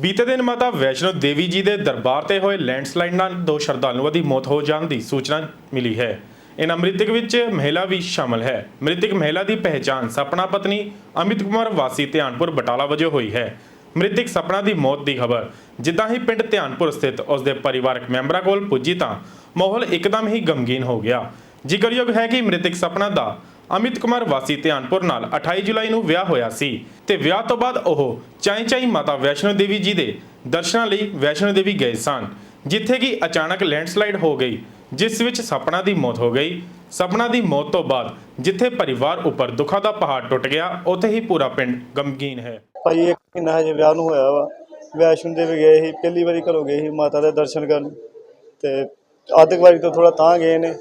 ਬੀਤੇ ਦਿਨ ਮਾਤਾ ਵੈਸ਼ਨੋ ਦੇਵੀ ਜੀ ਦੇ ਦਰਬਾਰ ਤੇ ਹੋਏ ਲੈਂਡਸਲਾਈਡ ਨਾਲ ਦੋ ਸ਼ਰਧਾਲੂਆਂ ਦੀ ਮੌਤ ਹੋ ਜਾਣ ਦੀ ਸੂਚਨਾ ਮਿਲੀ ਹੈ। ਇਨ੍ਹਾਂ ਮ੍ਰਿਤਕ ਵਿੱਚ ਮਹਿਲਾ ਵੀ ਸ਼ਾਮਲ ਹੈ। ਮ੍ਰਿਤਕ ਮਹਿਲਾ ਦੀ ਪਹਿਚਾਣ ਸਪਨਾ ਪਤਨੀ ਅਮਿਤ ਕੁਮਾਰ ਵਾਸੀ ਧਿਆਨਪੁਰ ਬਟਾਲਾ ਵਜੋਂ ਹੋਈ ਹੈ। ਮ੍ਰਿਤਕ ਸਪਨਾ ਦੀ ਮੌਤ ਦੀ ਖਬਰ, ਜਿੱਦਾਂ ਹੀ ਪਿੰਡ ਧਿਆਨਪੁਰ ਸਥਿਤ ਉਸ ਦੇ ਪਰਿਵਾਰਕ ਮੈਂਬਰਾਂ ਕੋਲ ਪੁੱਜੀ ਤਾਂ ਮਾਹੌਲ ਇੱਕਦਮ ਹੀ ਗਮਗੀਨ ਹੋ ਗਿਆ। ਜ਼ਿਕਰਯੋਗ ਹੈ ਕਿ ਮ੍ਰਿਤਕ ਸਪਨਾ ਦਾ ਅਮਿਤ ਕੁਮਾਰ ਵਾਸੀ ਧਿਆਨਪੁਰ ਨਾਲ 28 ਜੁਲਾਈ ਨੂੰ ਵਿਆਹ ਹੋਇਆ ਸੀ ਤੇ ਵਿਆਹ ਤੋਂ ਬਾਅਦ ਉਹ ਚਾਈ ਚਾਈ ਮਾਤਾ ਵੈਸ਼ਨੋ ਦੇਵੀ ਜੀ ਦੇ ਦਰਸ਼ਨਾਂ ਲਈ ਵੈਸ਼ਨੋ ਦੇਵੀ ਗਏ ਸਨ, ਜਿੱਥੇ ਕਿ ਅਚਾਨਕ ਲੈਂਡਸਲਾਈਡ ਹੋ ਗਈ, ਜਿਸ ਵਿੱਚ ਸਪਨਾ ਦੀ ਮੌਤ ਹੋ ਗਈ। ਸਪਨਾ ਦੀ ਮੌਤ ਤੋਂ ਬਾਅਦ ਜਿੱਥੇ ਪਰਿਵਾਰ ਉੱਪਰ ਦੁੱਖਾਂ ਦਾ ਪਹਾੜ ਟੁੱਟ ਗਿਆ, ਉੱਥੇ ਹੀ ਪੂਰਾ ਪਿੰਡ ਗਮਗੀਨ ਹੈ। ਭਾਈ, ਇੱਕ ਮਹੀਨਾ ਹਜੇ ਵਿਆਹ ਨੂੰ ਹੋਇਆ ਵਾ। ਵੈਸ਼ਨੋ ਦੇਵੀ ਗਏ ਸੀ, ਪਹਿਲੀ ਵਾਰੀ ਘਰੋਂ ਗਏ ਸੀ ਮਾਤਾ ਦੇ ਦਰਸ਼ਨ ਕਰਨ। ਤੇ ਅੱਧ ਕੁ ਵਾਰੀ ਤੋਂ ਥੋੜਾ ਤਾਂ ਗਏ ਨੇ,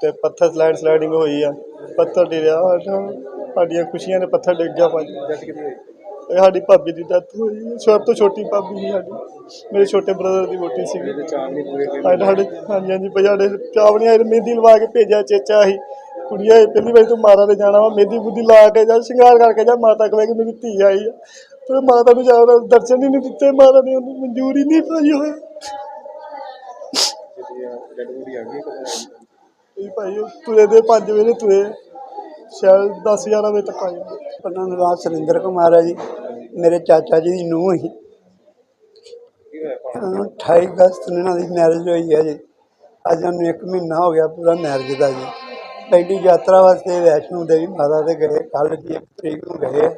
ਤੇ ਪੱਥਰ ਸਲਾਈਡ ਸਲਾਈਡਿੰਗ ਹੋਈ ਆ। ਪੱਥਰ ਡਿਰਿਆ ਸਾਡਾ- ਸਾਡੀਆਂ ਖੁਸ਼ੀਆਂ ਨੇ ਪੱਥਰ ਡਿੱਗ ਗਿਆ ਭਾਜੀ। ਇਹ ਸਾਡੀ ਭਾਬੀ ਦੀ ਡੈਥ ਹੋਈ। ਸਭ ਤੋਂ ਛੋਟੀ ਭਾਬੀ ਸੀ ਸਾਡੀ। ਮੇਰੇ ਛੋਟੇ ਬ੍ਰਦਰ ਦੀ ਵੋਟੀ ਸੀਗੀ। ਸਾਡੇ ਸਾਡੇ ਹਾਂਜੀ ਹਾਂਜੀ ਭਾਈ ਸਾਡੇ ਚਾਵਣੀ ਆਏ ਮਹਿੰਦੀ ਲਵਾ ਕੇ ਭੇਜਿਆ ਚੇਚਾ ਸੀ। ਕੁੜੀਆਂ ਇਹ ਪਹਿਲੀ ਵਾਰੀ ਤੂੰ ਮਾਤਾ ਦੇ ਜਾਣਾ ਵਾ ਮਹਿੰਦੀ ਬੁੱਧੀ ਲਾ ਕੇ ਜਾ ਸ਼ਿੰਗਾਰ ਕਰਕੇ ਜਾ ਮਾਤਾ ਕਹੇ ਕਿ ਮੇਰੀ ਧੀ ਆਈ ਆ। ਤੇ ਮਾਤਾ ਨੂੰ ਜਾ ਦਰਸ਼ਨ ਹੀ ਨਹੀਂ ਦਿੱਤੇ ਮਾਤਾ ਨੇ ਉਹਨੂੰ ਮਨਜ਼ੂਰ ਨਹੀਂ ਪਾਈ ਹੋਇਆ ਇਹ ਭਾਈ, ਤੁਰੇ ਦੇ 5 ਵਜੇ ਤੁਰੇ। ਸ਼ਾਇਦ 10 11 ਵਜੇ ਤੱਕ ਆਏ ਉਹਨਾਂ ਦਾ ਨਾਮ ਸੁਰਿੰਦਰ ਕੁਮਾਰ ਹੈ ਜੀ। ਮੇਰੇ ਚਾਚਾ ਜੀ ਦੀ ਨੂੰਹ ਸੀ ਅਹ 28 ਅਗਸਤ ਨੂੰ ਇਹਨਾਂ ਦੀ ਮੈਰਿਜ ਹੋਈ ਹੈ ਜੀ। ਅੱਜ ਉਹਨੂੰ 1 ਮਹੀਨਾ ਹੋ ਗਿਆ ਪੂਰਾ ਮੈਰਿਜ ਦਾ ਜੀ। ਪਹਿਲੀ ਯਾਤਰਾ ਵਾਸਤੇ ਵੈਸ਼ਨੋ ਦੇਵੀ ਮਾਤਾ ਦੇ ਗਏ ਕੱਲ੍ਹ ਦੀ ਇੱਕ ਤਰੀਕ ਨੂੰ ਗਏ।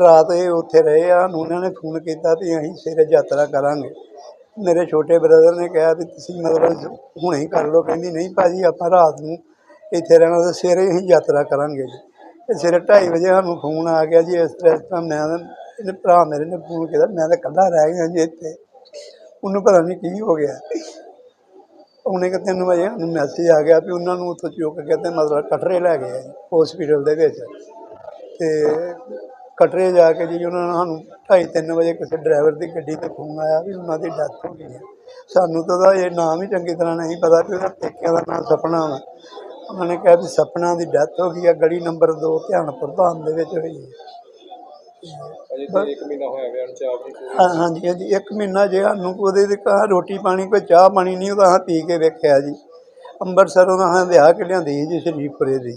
ਰਾਤ ਇਹ ਉੱਥੇ ਰਹੇ ਆ ਉਹਨਾਂ ਨੇ ਫੋਨ ਕੀਤਾ ਵੀ ਅਸੀਂ ਸਵੇਰੇ ਯਾਤਰਾ ਕਰਾਂਗੇ। ਮੇਰੇ ਛੋਟੇ ਬ੍ਰਦਰ ਨੇ ਕਿਹਾ ਵੀ ਤੁਸੀਂ ਮਤਲਬ ਹੁਣੇ ਹੀ ਕਰ ਲਓ, ਕਹਿੰਦੀ ਨਹੀਂ ਭਾਜੀ, ਆਪਾਂ ਰਾਤ ਨੂੰ ਇੱਥੇ ਰਹਿਣਾ ਤੇ ਸਵੇਰੇ ਹੀ ਯਾਤਰਾ ਕਰਾਂਗੇ। ਜੀ ਤੇ ਸਵੇਰੇ 2:30 ਵਜੇ ਸਾਨੂੰ ਫੋਨ ਆ ਗਿਆ ਜੀ, ਇਸ ਤਰ੍ਹਾਂ ਇਸ ਤਰ੍ਹਾਂ ਮੈਂ ਤਾਂ- ਇਹਨੇ ਭਰਾ ਮੇਰੇ ਨੇ ਫੋਨ ਕੀਤਾ, ਮੈਂ ਤਾਂ ਇਕੱਲਾ ਰਹਿ ਗਿਆ ਜੀ ਇੱਥੇ। ਉਹਨੂੰ ਪਤਾ ਨਹੀਂ ਕੀ ਹੋ ਗਿਆ। ਉਹਨੇ ਕਿ ਤਿੰਨ ਵਜੇ ਸਾਨੂੰ ਮੈਸੇਜ ਆ ਗਿਆ ਵੀ ਉਹਨਾਂ ਨੂੰ ਉੱਥੋਂ ਚੁੱਕ ਕੇ ਤੇ ਮਤਲਬ ਕਟਰੇ ਲੈ ਗਏ ਹਸਪੀਟਲ ਦੇ ਵਿੱਚ। ਤੇ ਕਟਰੇ ਜਾ ਕੇ ਜੀ ਉਹਨਾਂ ਨੇ ਸਾਨੂੰ ਢਾਈ ਤਿੰਨ ਵਜੇ ਕਿਸੇ ਡਰਾਈਵਰ ਦੀ ਗੱਡੀ ਤੇ ਫੋਨ ਆਇਆ ਵੀ ਉਹਨਾਂ ਦੀ ਡੈਥ ਹੋ ਗਈ ਹੈ। ਸਾਨੂੰ ਤਾਂ ਉਹਦਾ ਇਹ ਨਾਮ ਹੀ ਚੰਗੀ ਤਰ੍ਹਾਂ ਨਹੀਂ ਪਤਾ ਵੀ ਉਹਦਾ ਪੇਕਿਆਂ ਦਾ ਨਾਮ ਸਪਨਾ ਵਾ। ਉਹਨਾਂ ਨੇ ਕਿਹਾ ਵੀ ਸਪਨਾ ਦੀ ਡੈਥ ਹੋ ਗਈ ਹੈ ਗਲੀ ਨੰਬਰ 2 ਧਿਆਨਪੁਰ ਧਾਮ ਦੇ ਵਿੱਚ ਹੋਈ ਹੈ। ਹਾਂਜੀ ਹਾਂਜੀ ਇੱਕ ਮਹੀਨਾ ਜੇ ਸਾਨੂੰ ਉਹਦੇ ਤੇ ਕਹਾ ਰੋਟੀ ਪਾਣੀ ਕੋਈ ਚਾਹ ਪਾਣੀ ਨਹੀਂ ਉਹਦਾ ਹਾਂ ਪੀ ਕੇ ਵੇਖਿਆ ਜੀ। ਅੰਮ੍ਰਿਤਸਰੋਂ ਦਾ ਹਾਂ ਵਿਆਹ ਕੇ ਲਿਆਂਦੀ ਜੀ ਸ਼ਰੀਫਪੁਰੇ ਦੀ।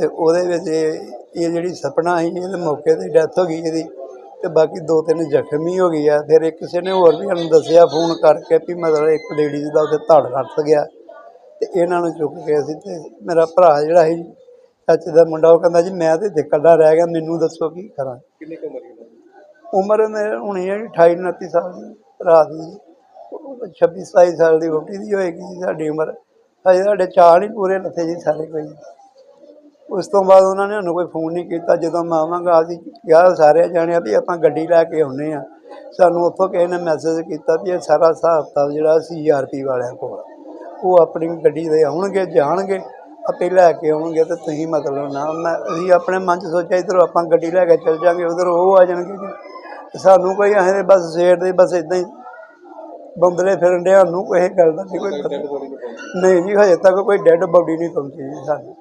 ਤੇ ਉਹਦੇ ਵਿੱਚ ਇਹ ਇਹ ਜਿਹੜੀ ਸਪਨਾ ਸੀ ਇਹਦੇ ਮੌਕੇ ਤੇ ਡੈਥ ਹੋ ਗਈ ਇਹਦੀ ਤੇ ਬਾਕੀ ਦੋ ਤਿੰਨ ਜ਼ਖਮੀ ਹੋ ਗਈ ਆ। ਫਿਰ ਇੱਕ ਕਿਸੇ ਨੇ ਹੋਰ ਵੀ ਸਾਨੂੰ ਦੱਸਿਆ ਫੋਨ ਕਰਕੇ ਵੀ ਮਤਲਬ ਇੱਕ ਲੇਡੀਜ਼ ਦਾ ਉੱਥੇ ਧੜ ਰੱਖ ਗਿਆ ਤੇ ਇਹਨਾਂ ਨੂੰ ਚੁੱਕ ਕੇ ਅਸੀਂ ਤੇ ਮੇਰਾ ਭਰਾ ਜਿਹੜਾ ਸੀ ਚਾਚੇ ਦਾ ਮੁੰਡਾ ਉਹ ਕਹਿੰਦਾ ਜੀ ਮੈਂ ਤੇ ਇੱਥੇ ਇਕੱਲਾ ਰਹਿ ਗਿਆ ਮੈਨੂੰ ਦੱਸੋ ਕੀ ਕਰਾਂ। ਕਿੰਨੀ ਕੁ ਉਮਰ? ਉਮਰ ਮੇਰੇ ਹੋਣੀ ਹੈ ਜੀ 28 29 ਸਾਲ ਦੀ ਭਰਾ ਦੀ 26 27 ਸਾਲ ਦੀ ਵੋਟੀ ਦੀ ਹੋਏਗੀ ਜੀ ਸਾਡੀ ਉਮਰ। ਹਜੇ ਸਾਡੇ ਚਾਰ ਨਹੀਂ ਪੂਰੇ ਲੱਥੇ ਜੀ ਸਾਰੇ ਕੋਈ। ਉਸ ਤੋਂ ਬਾਅਦ ਉਹਨਾਂ ਨੇ ਸਾਨੂੰ ਕੋਈ ਫੋਨ ਨਹੀਂ ਕੀਤਾ। ਜਦੋਂ ਮੈਂ ਆਵਾਂਗਾ ਅਸੀਂ ਕਿਹਾ ਸਾਰੇ ਜਾਣਿਆ ਵੀ ਆਪਾਂ ਗੱਡੀ ਲੈ ਕੇ ਆਉਨੇ ਆ, ਸਾਨੂੰ ਉੱਥੋਂ ਕਿਸੇ ਨੇ ਮੈਸੇਜ ਕੀਤਾ ਵੀ ਇਹ ਸਾਰਾ ਹਿਸਾਬ ਕਿਤਾਬ ਜਿਹੜਾ ਸੀਆਰਪੀ ਵਾਲਿਆਂ ਕੋਲ, ਉਹ ਆਪਣੀ ਗੱਡੀ ਦੇ ਆਉਣਗੇ, ਜਾਣਗੇ, ਆਪੇ ਲੈ ਕੇ ਆਉਣਗੇ ਤੇ ਤੁਸੀਂ ਮਤਲਬ ਨਾ, ਮੈਂ ਅਸੀਂ ਆਪਣੇ ਮਨ 'ਚ ਸੋਚਿਆ ਇੱਧਰੋਂ ਆਪਾਂ ਗੱਡੀ ਲੈ ਕੇ ਚੱਲ ਜਾਾਂਗੇ, ਉਧਰ ਉਹ ਆ ਜਾਣਗੇ ਜੀ। ਸਾਨੂੰ ਕੋਈ ਐਂ ਬਸ ਸਵੇਰ ਦੇ ਬਸ ਇਦਾਂ ਹੀ ਬੰਦਲੇ ਫਿਰਨ ਡਿਆ, ਸਾਨੂੰ ਕੋਈ ਗੱਲ ਦਾ ਨਹੀਂ ਕੋਈ ਨਹੀਂ ਜੀ, ਹਜੇ ਤੱਕ ਕੋਈ ਡੈੱਡ ਬੋਡੀ ਨਹੀਂ ਪਹੁੰਚੀ ਜੀ ਸਾਨੂੰ।